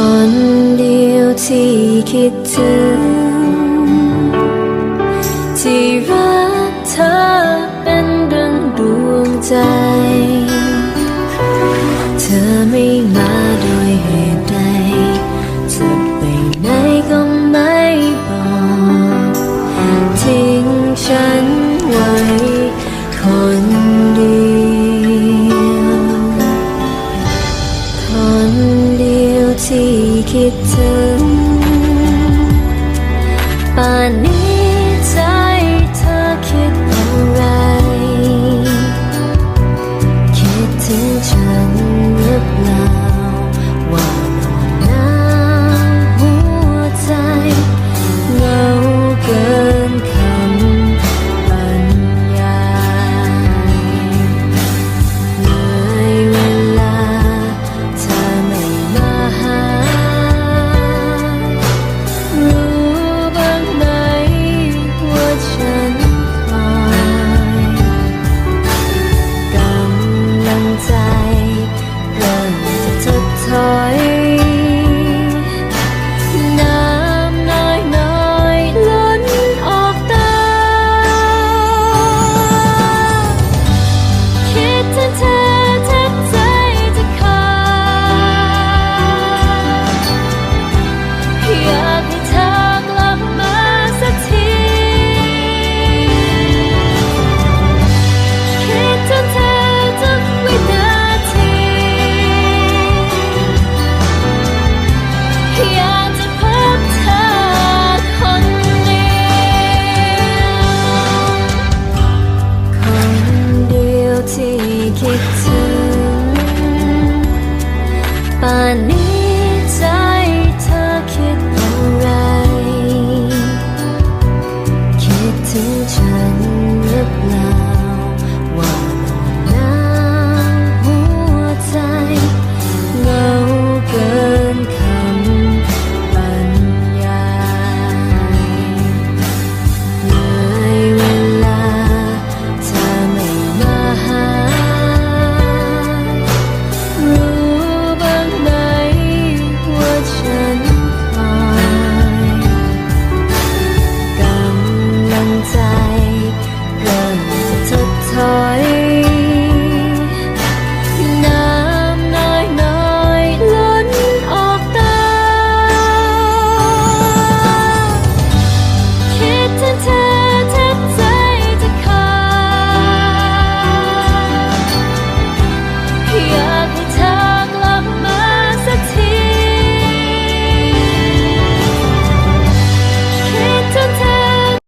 คนเดียวที่คิดถึง ที่รักเธอเป็นดังดวงใจ เธอไม่มาโดยเหตุใดจะไปไหนก็ไม่บอกทิ้งฉันไว้คนเดียวคน ที่คิดถึง ป่านนี้ อยากจะพบเธอคนเดียวคนเดียวที่คิดถึงป่านนี้